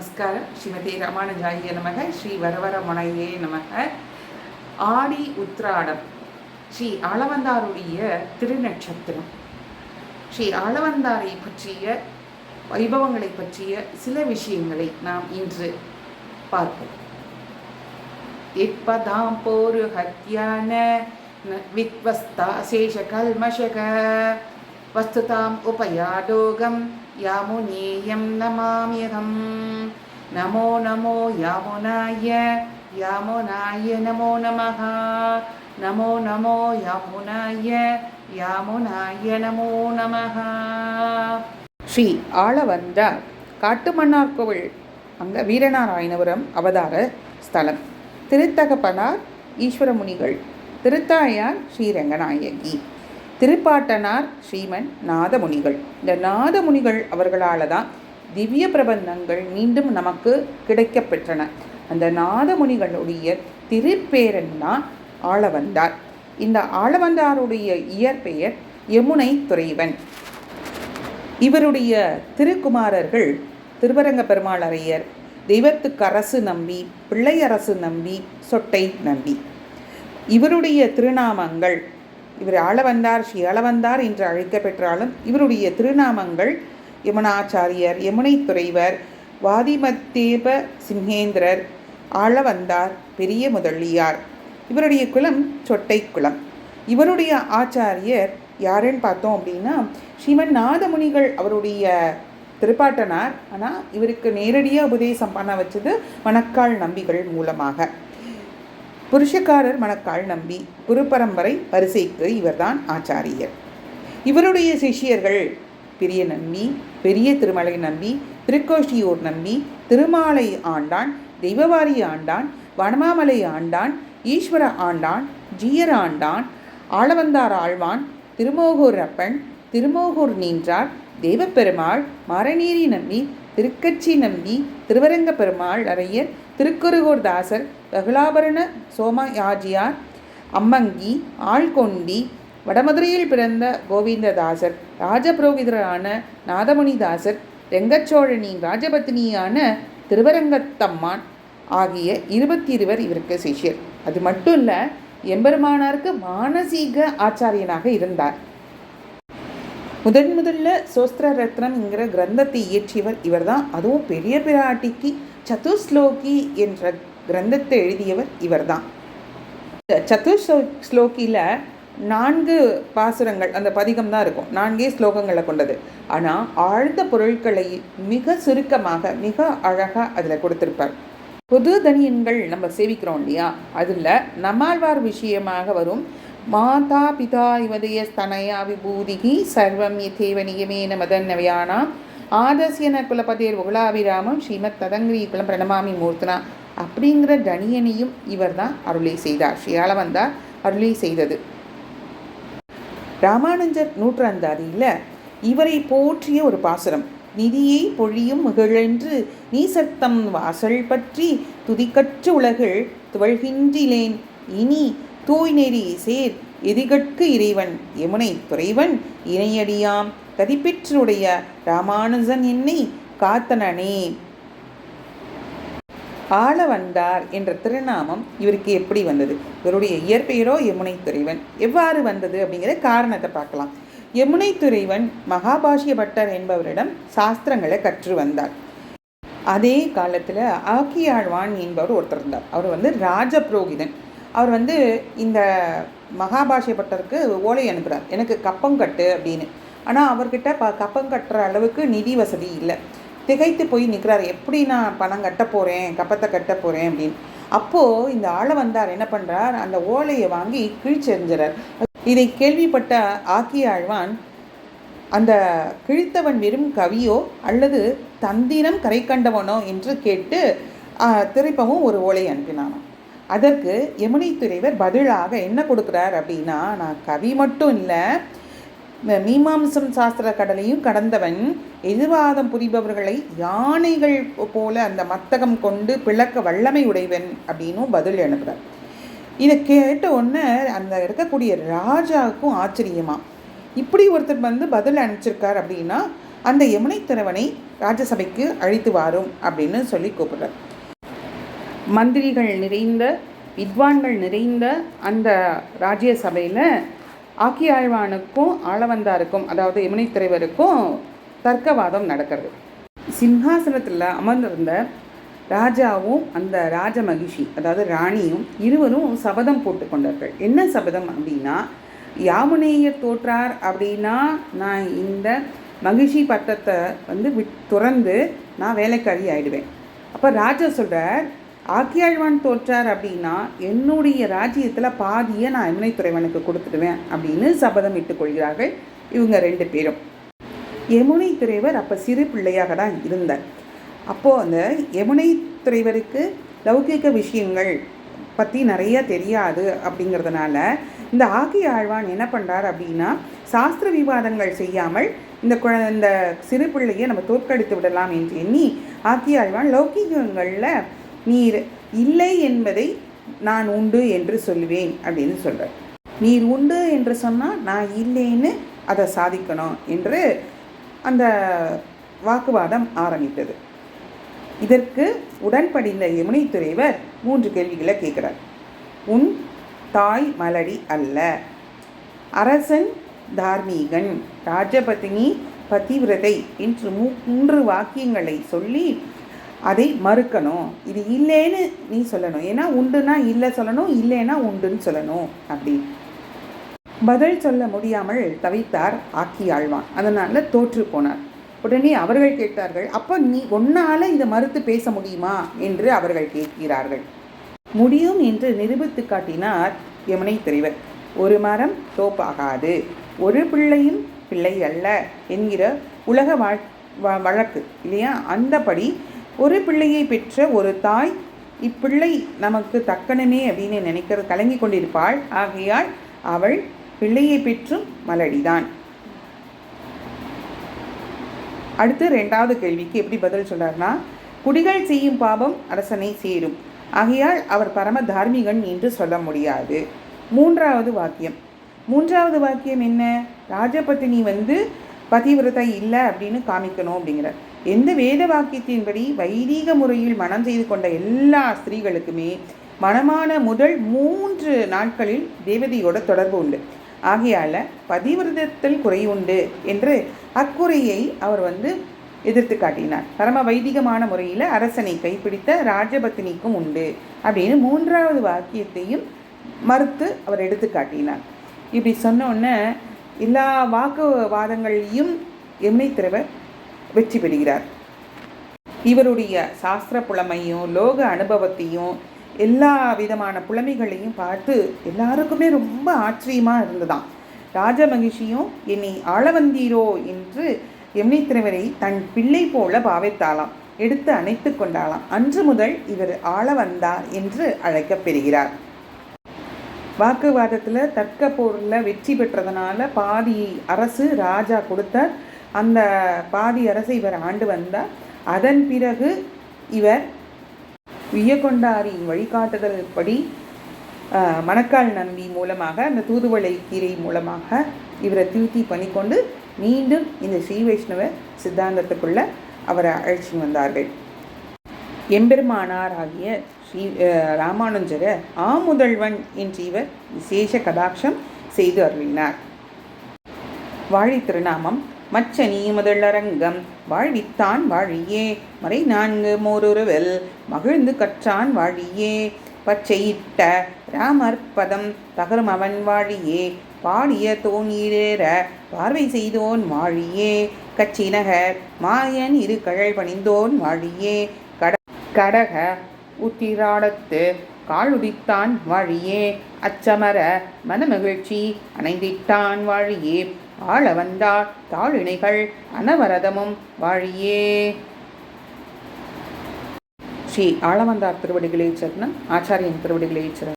நமஸ்காரம். ஸ்ரீமதி ராமானுஜாய நமக. ஸ்ரீ வரவர முனையே நமக. ஆடி உத்ராடம். ஸ்ரீ ஆளவந்தாருடைய திருநட்சத்திரம். ஸ்ரீ ஆளவந்தாரை பற்றிய வைபவங்களை பற்றிய சில விஷயங்களை நாம் இன்று பார்ப்போம். இப்பதாம் போரு ஹத்யான வித்வஸ்தா சேஷ கல்மஷக வஸ்துதாம் உபயாடோகம் யாமுனேயம் நமாமியகம் நமோ நமோ யாமுனாய யாமுனாய நமோ நமः நமோ நமோ யாமுனாய யாமுனாய நமோ நமः ஸ்ரீ ஆளவந்த காட்டுமன்னார் கோவில் அங்கே வீரநாராயணபுரம் அவதார ஸ்தலம். திருத்தகப்பனார் ஈஸ்வரமுனிகள். திருத்தாயார் ஸ்ரீரங்கநாயகி. திருப்பாட்டனார் ஸ்ரீமன் நாதமுனிகள். இந்த நாதமுனிகள் அவர்களால் தான் திவ்ய பிரபந்தங்கள் மீண்டும் நமக்கு கிடைக்கப்பெற்றன அந்த நாதமுனிகளுடைய திருப்பேரன் தான் ஆளவந்தார். இந்த ஆளவந்தாருடைய இயற்பெயர் யமுனை துறைவன் இவருடைய திருக்குமாரர்கள் திருவரங்க பெருமாளரையர் தெய்வத்துக்கு அரசு நம்பி பிள்ளையரசு நம்பி சொட்டை நம்பி. இவருடைய திருநாமங்கள் இவர் ஆளவந்தார் ஸ்ரீ ஆளவந்தார் என்று அழைக்கப்பெற்றாலும் இவருடைய திருநாமங்கள் யமுனாச்சாரியர் யமுனை துறைவர் வாதிமத்தேப சிம்ஹேந்திரர் ஆளவந்தார் பெரிய முதலியார். இவருடைய குலம் சொட்டை குலம். இவருடைய ஆச்சாரியர் யாருன்னு பார்த்தோம் அப்படின்னா ஸ்ரீமன் நாதமுனிகள் அவருடைய திருப்பாட்டனார். ஆனால் இவருக்கு நேரடியாக உபதேசம் பண்ண வச்சது மணக்கால் நம்பிகள் மூலமாக. புருஷக்காரர் மணக்கால் நம்பி குருபரம்பரை வரிசைக்கு இவர்தான் ஆச்சாரியர். இவருடைய சிஷ்யர்கள் பெரிய நம்பி பெரிய திருமலை நம்பி திருக்கோஷ்டியூர் நம்பி திருமாலை ஆண்டான் தெய்வவாரி ஆண்டான் வனமாமலை ஆண்டான் ஈஸ்வர ஆண்டான் ஜீயர் ஆண்டான் ஆளவந்தார் ஆழ்வான் திருமோகூர் அப்பன் திருமோகூர் நீன்றார் தேவப்பெருமாள் மரநீரி நம்பி திருக்கச்சி நம்பி திருவரங்க பெருமாள் அரையர் திருக்குறுகூர் தாசர் பகுலாபரண சோமயாஜியார் அம்மங்கி ஆள்கொண்டி வடமதுரையில் பிறந்த கோவிந்ததாசர் ராஜபுரோகிதரான நாதமுனிதாசர் ரெங்கச்சோழனின் ராஜபத்தினியான திருவரங்கத்தம்மான் ஆகிய இருபத்தி இருவர் இவருக்கு சிஷ்யர். அது மட்டும் இல்லை எம்பெருமானாருக்கு மானசீக ஆச்சாரியனாக இருந்தார். முதன் முதல்ல சோஸ்திர ரத்னம்ங்கிற கிரந்தத்தை இயற்றியவர் இவர்தான். அதுவும் பெரிய பிராட்டிக்கு சதுஸ்லோகி என்ற கிரந்தத்தை எழுதியவர் இவர்தான். சதுஸ்லோ ஸ்லோகியில் நான்கு பாசுரங்கள் அந்த பதிகம் தான் இருக்கும். நான்கே ஸ்லோகங்களை கொண்டது. ஆனால் ஆழ்ந்த பொருட்களை மிக சுருக்கமாக மிக அழகாக அதில் கொடுத்துருப்பார். புது தனியன்கள் நம்ம சேவிக்கிறோம் இல்லையா? அதில் நம்மாழ்வார் விஷயமாக வரும் மாதா பிதா இவதய ஸ்தனயா விபூதிகி சர்வம் யதேவ நியமேன மதன்னவையானா ஆதசியன குலபதேர் உகலாபிராமம் ஸ்ரீமத் ததங்கிரி குலம் பிரணமாமி மூர்த்தனா. அப்படிங்கிற தனியனையும் இவர் தான் அருளை செய்தார். ஸ்ரீயாளவந்தார் அருளை செய்தது. ராமானுஜர் நூற்றாந்தாதியில் இவரை போற்றிய ஒரு பாசுரம். நிதியை பொழியும் மகிழென்று நீ சத்தம் வாசல் பற்றி துதிக்கற்று உலகில் துவழ்கின்றிலேன். இனி தூய் நெறி சேர் எதிகட்கு இறைவன். யமுனை துறைவன் இணையடியாம். கதிப்பெற்றுடைய ராமானுஜன் என்னை காத்தனனே. ஆள வந்தார் என்ற திருநாமம் இவருக்கு எப்படி வந்தது? இவருடைய இயற்பெயரோ யமுனை துறைவன் எவ்வாறு வந்தது அப்படிங்கிற காரணத்தை பார்க்கலாம். யமுனை துறைவன் மகாபாஷிய பட்டர் என்பவரிடம் சாஸ்திரங்களை கற்று வந்தார். அதே காலத்தில் ஆக்கியாழ்வான் என்பவர் ஒருத்தர் இருந்தார். அவர் வந்து ராஜபுரோகிதன். அவர் வந்து இந்த மகாபாஷிய பட்டருக்கு ஓலை அனுப்புகிறார் எனக்கு கப்பம் கட்டு அப்படின்னு. ஆனால் அவர்கிட்ட ப கப்பம் கட்டுற அளவுக்கு நிதி வசதி இல்லை. திகைத்து போய் நிற்கிறார் எப்படி நான் பணம் கட்ட போகிறேன் கப்பத்தை கட்ட போகிறேன் அப்படின்னு. அப்போது இந்த ஆளை வந்தார். என்ன பண்ணுறார் அந்த ஓலையை வாங்கி கிழிச்செறிஞ்சிறார். இதை கேள்விப்பட்ட ஆக்கிய ஆழ்வான் அந்த கிழித்தவன் வெறும் கவியோ அல்லது தந்திரம் கரை கண்டவனோ என்று கேட்டு திருப்பவும் ஒரு ஓலை அனுப்பினான். அதற்கு யமுனை துறைவர் பதிலாக என்ன கொடுக்குறார் அப்படின்னா நான் கவி மட்டும் இல்லை மீமாம்சம் சாஸ்திர கடலையும் கடந்தவன் எதிர்வாதம் புரிபவர்களை யானைகள் போல அந்த மத்தகம் கொண்டு பிளக்க வல்லமை உடைவன் அப்படின்னும் பதில் எழுப்புறார் இதை கேட்ட உடனே அந்த இருக்கக்கூடிய ராஜாவுக்கும் ஆச்சரியமா. இப்படி ஒருத்தர் வந்து பதில் அனுப்பிச்சிருக்கார் அப்படின்னா அந்த யமுனை திறவனை ராஜசபைக்கு அழைத்து வாரும் அப்படின்னு சொல்லி கூப்பிடுறார். மந்திரிகள் நிறைந்த வித்வான்கள் நிறைந்த அந்த ராஜ்யசபையில் ஆக்கியாழ்வானுக்கும் ஆளவந்தாருக்கும் அதாவது யமுனை துறைவருக்கும் தர்க்கவாதம் நடக்கிறது. சிம்ஹாசனத்தில் அமர்ந்திருந்த ராஜாவும் அந்த ராஜ மகிஷி அதாவது ராணியும் இருவரும் சபதம் போட்டுக்கொண்டார்கள் என்ன சபதம் அப்படின்னா யாமுனேயர் தோற்றார் அப்படின்னா நான் இந்த மகிஷி பட்டத்தை வந்து விட் துறந்து நான் வேலைக்காரி ஆயிடுவேன். அப்போ ராஜா சொல்கிறார் ஆக்கியாழ்வான் தோற்றார் அப்படின்னா என்னுடைய ராஜ்யத்தில் பாதியை நான் யமுனைத்துறைவனுக்கு கொடுத்துடுவேன் அப்படின்னு சபதம் இட்டுக் கொள்கிறார்கள் இவங்க ரெண்டு பேரும். யமுனை துறைவர் அப்போ சிறு பிள்ளையாக தான் இருந்தார். அப்போது அந்த யமுனை துறைவருக்கு லௌகிக விஷயங்கள் பற்றி நிறைய தெரியாது அப்படிங்கிறதுனால இந்த ஆகி ஆழ்வான் என்ன பண்ணுறார் அப்படின்னா சாஸ்திர விவாதங்கள் செய்யாமல் இந்த குழ இந்த சிறு பிள்ளையை நம்ம தோற்கடித்து விடலாம் என்று எண்ணி ஆக்கி ஆழ்வான் லௌகிகங்களில் நீர் இல்லை என்பதை நான் உண்டு என்று சொல்லுவேன் அப்படின்னு சொல்கிறார் நீர் உண்டு என்று சொன்னால் நான் இல்லைன்னு அதை சாதிக்கணும் என்று அந்த வாக்குவாதம் ஆரம்பித்தது. இதற்கு உடன்படிந்த யமுனை துறைவர் மூன்று கேள்விகளை கேட்குறார். உன் தாய் மலடி அல்ல. அரசன் தார்மீகன். ராஜபத்தினி பதிவிரதை என்று மூன்று வாக்கியங்களை சொல்லி அதை மறுக்கணும். இது இல்லைன்னு நீ சொல்லணும். ஏன்னா உண்டுனா இல்லை சொல்லணும் இல்லைன்னா உண்டுன்னு சொல்லணும். அப்படி. பதில் சொல்ல முடியாமல் தவித்தார் ஆக்கி ஆழ்வான். அதனால் தோற்று போனார். உடனே அவர்கள் கேட்டார்கள் அப்போ நீ ஒன்னால் இதை மறுத்து பேச முடியுமா? என்று அவர்கள் கேட்கிறார்கள். முடியும் என்று நிரூபித்து காட்டினார் யமுனை தெரிவர் ஒரு மரம் தோப்பாகாது. ஒரு பிள்ளையும் பிள்ளை அல்ல என்கிற உலக வாழ் வழக்கு இல்லையா? அந்தபடி ஒரு பிள்ளையை பெற்ற ஒரு தாய் இப்பிள்ளை நமக்கு தக்கணமே அப்படின்னு நினைக்கிற கலங்கி கொண்டிருப்பாள். ஆகையால் அவள் பிள்ளையை பெற்றும் மலடிதான். அடுத்து ரெண்டாவது கேள்விக்கு எப்படி பதில் சொல்றார்னா குடிகள் செய்யும் பாபம் அரசனை சேரும். ஆகையால் அவர் பரம தார்மீகன் என்று சொல்ல முடியாது. மூன்றாவது வாக்கியம். மூன்றாவது வாக்கியம் என்ன? ராஜபத்தினி வந்து பதிவிரதை இல்லை அப்படின்னு காமிக்கணும் அப்படிங்கிறார். எந்த வேத வாக்கியத்தின்படி வைதீக முறையில் மனம் செய்து கொண்ட எல்லா ஸ்திரீகளுக்குமே மனமான முதல் மூன்று நாட்களில் தேவதையோட தொடர்பு உண்டு. ஆகையால் பதிவிரதத்தில் குறை உண்டு என்று அக்குறையை அவர் வந்து எதிர்த்து காட்டினார். பரம வைதிகமான முறையில் அரசனை கைப்பிடித்த ராஜபத்தினிக்கும் உண்டு அப்படின்னு மூன்றாவது வாக்கியத்தையும் மறுத்து அவர் எடுத்து காட்டினார். இப்படி சொன்னோன்னே எல்லா வாக்குவாதங்களையும் எம்மை திரவர் வெற்றி பெறுகிறார். இவருடைய சாஸ்திர புலமையும் லோக அனுபவத்தையும் எல்லா விதமான புலமைகளையும் பார்த்து எல்லாருக்குமே ரொம்ப ஆச்சரியமாக இருந்ததாம். ராஜமகிஷியும் என்னை ஆளவந்தீரோ என்று எம்னித்திரவரை தன் பிள்ளை போல பாவித்தாளாம். எடுத்து அணைத்து கொண்டாளாம். அன்று முதல் இவர் ஆள வந்தார் என்று அழைக்கப்பெறுகிறார் வாக்குவாதத்தில் தர்க்க போரில் வெற்றி பெற்றதுனால பாதி அரசு ராஜா கொடுத்தார். அந்த பாதி அரசை இவர் ஆண்டு வந்தார். அதன் பிறகு இவர் வியக்கொண்டாரின் வழிகாட்டுதல்படி மணக்கால் நம்பி மூலமாக அந்த தூதுவளை கீரை மூலமாக இவரை திருத்தி பண்ணிக்கொண்டு மீண்டும் இந்த ஸ்ரீ வைஷ்ணவ சித்தாந்தத்துக்குள்ள அவரை அழைச்சி வந்தார்கள். எம்பெருமானார் ஆகிய ஸ்ரீ ராமானுஜரை ஆமுதல்வன் என்று இவர் விசேஷ கடாட்சம் செய்து அருளினார். வாழி திருநாமம் மச்சனி முதலரங்கம் வாழ்வித்தான் வாழியே. மறை நான்கு மோருருவல் மகிழ்ந்து கற்றான் வாழியே. பச்சையிட்ட ராமர் பதம் தகரும் அவன் வாழியே. பாடிய தோணீரேற பார்வை செய்தோன் வாழியே. கச்சினகர் மாயன் இரு கழல் பணிந்தோன் வாழியே. கட கடக உத்திராடத்து காலுதித்தான் வாழியே. அச்சமர மனமகிழ்ச்சி அணைந்திட்டான் வாழியே. ஆள வந்தாள் தாழிணைகள் அனவரதமும் வாழியே. ஸ்ரீ ஆளவந்தார் திருவடிகளை சரணம். ஆச்சாரியன் திருவடிகளை சரணம்.